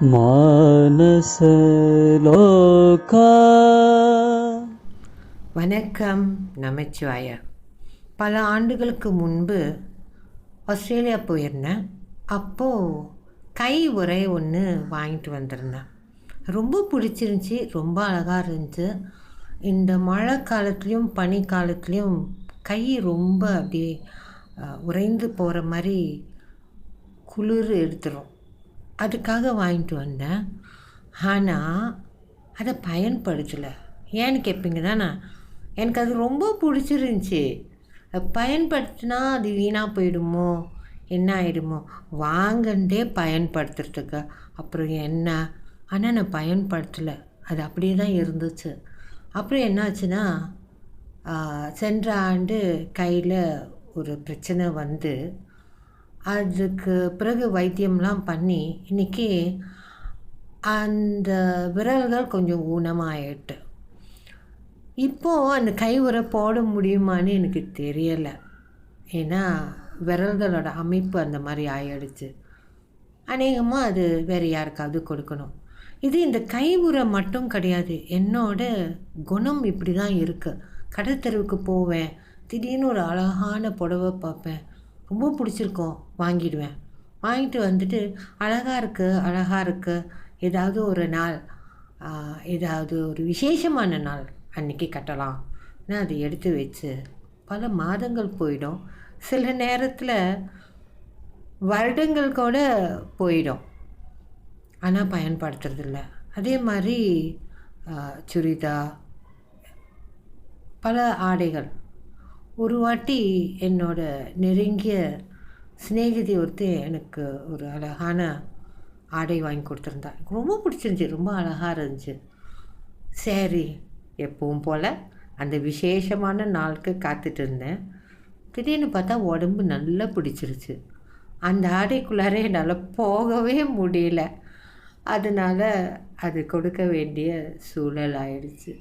மானசலோகா வணக்கம் நமச்சிவாய. பல ஆண்டுகளுக்கு முன்பு ஆஸ்திரேலியா போயிருந்தேன் அப்போது கை உரை ஒன்று வாங்கிட்டு வந்திருந்தேன். ரொம்ப பிடிச்சிருந்துச்சி ரொம்ப அழகாக இருந்துச்சு. இந்த மழை காலத்துலேயும் பனி காலத்துலேயும் கை ரொம்ப அப்படியே உறைந்து போகிற மாதிரி குளிர் எடுத்துரும். அதுக்காக வாங்கிட்டு வந்தேன். ஆனால் அதை பயன்படுத்தலை. ஏன்னு கேட்பீங்க தானே எனக்கு அது ரொம்ப பிடிச்சிருந்துச்சி. பயன்படுத்தினா அது வீணாக போயிடுமோ? என்ன ஆகிடுமோ வாங்கண்டே பயன்படுத்துறதுக்கு. அப்புறம் என்ன? ஆனால் நான் பயன்படுத்தலை. அது அப்படியே தான் இருந்துச்சு. அப்புறம் என்னாச்சுன்னா சென்ற ஆண்டு கையில் ஒரு பிரச்சனை வந்து அதுக்கு பிறகு வைத்தியம்லாம் பண்ணி இன்றைக்கி அந்த விரல்கள் கொஞ்சம் ஊனமாயிட்டு. இப்போது அந்த கை உரை போட முடியுமான்னு எனக்கு தெரியலை. ஏன்னா விரல்களோட அமைப்பு அந்த மாதிரி ஆயிடுச்சு. அநேகமாக அது வேறு யாருக்காவது கொடுக்கணும். இது இந்த கை உரை மட்டும் கிடையாது. என்னோட குணம் இப்படி தான் இருக்குது கடற்தெருவுக்கு போவேன். திடீர்னு ஒரு அழகான புடவை பார்ப்பேன். ரொம்ப பிடிச்சிருக்கோம். வாங்கிடுவேன். வாங்கிட்டு வந்துட்டு அழகாக இருக்குது அழகாக இருக்குது ஏதாவது ஒரு நாள் ஏதாவது ஒரு விசேஷமான நாள் அன்னைக்கு கட்டலாம். நான் அதை எடுத்து வச்சு பல மாதங்கள் போயிடும். சில நேரத்தில் வருடங்கள் கூட போயிடும். ஆனால் பயன்படுத்துறதில்ல. அதே மாதிரி சுரிதா பல ஆடைகள். ஒரு வாட்டி என்னோட நெருங்கிய சிநேகிதி ஒருத்தர் எனக்கு ஒரு அழகான ஆடை வாங்கி கொடுத்துருந்தா. எனக்கு ரொம்ப பிடிச்சிருந்துச்சி ரொம்ப அழகாக இருந்துச்சு. சரி எப்பவும் போல் அந்த விசேஷமான நாளுக்கு காத்துட்டு இருந்தேன். திடீர்னு பார்த்தா உடம்பு நல்லா பிடிச்சிருச்சு. அந்த ஆடைக்குள்ளாரே என்னால் போகவே முடியல. அதனால் அது கொடுக்க வேண்டிய சூழல் ஆயிடுச்சு.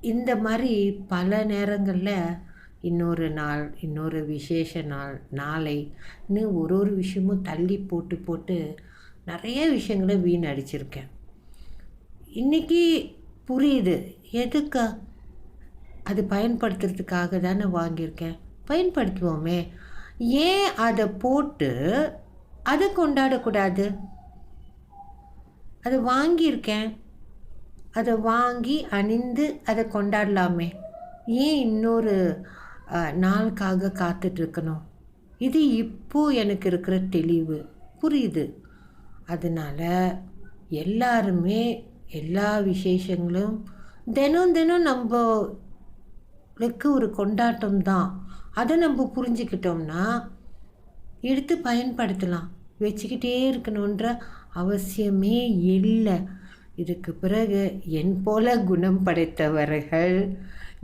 இந்த மாதிரி பல நேரங்களில் இன்னொரு நாள் இன்னொரு விசேஷ நாள் நாளைன்னு ஒரு ஒரு விஷயமும் தள்ளி போட்டு போட்டு நிறைய விஷயங்களை வீணடிச்சிருக்கேன். இன்றைக்கி புரியுது. எதுக்கா? அது பயன்படுத்துறதுக்காக தானே வாங்கியிருக்கேன். பயன்படுத்துவோமே. ஏன் அதை போட்டு அதை கொண்டாடக்கூடாது? அதை வாங்கியிருக்கேன். அதை வாங்கி அணிந்து அதை கொண்டாடலாமே. ஏன் இன்னொரு நாளுக்காக காத்துட்டு இருக்கணும் இது இப்போ எனக்கு இருக்கிற தெளிவு. புரியுது. அதனால் எல்லாருமே எல்லா விசேஷங்களும் தினம் தினம் நம்மளுக்கு ஒரு கொண்டாட்டம் தான். அதை நம்ம புரிஞ்சுக்கிட்டோம்னா எடுத்து பயன்படுத்தலாம். வச்சுக்கிட்டே இருக்கணுன்ற அவசியமே இல்லை. இதுக்கு பிறகு என் போல குணம் படைத்தவர்கள்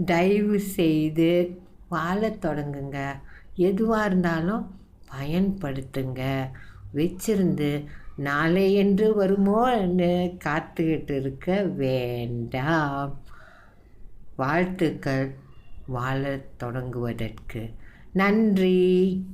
தயவு செய்து வாழத் தொடங்குங்க. எதுவாக இருந்தாலும் பயன்படுத்துங்க. வச்சிருந்து நாளை என்று வருமோன்னு காத்துக்கிட்டு இருக்க வேண்டாம். வாழ்த்துக்கள். வாழத் தொடங்குவதற்கு. நன்றி.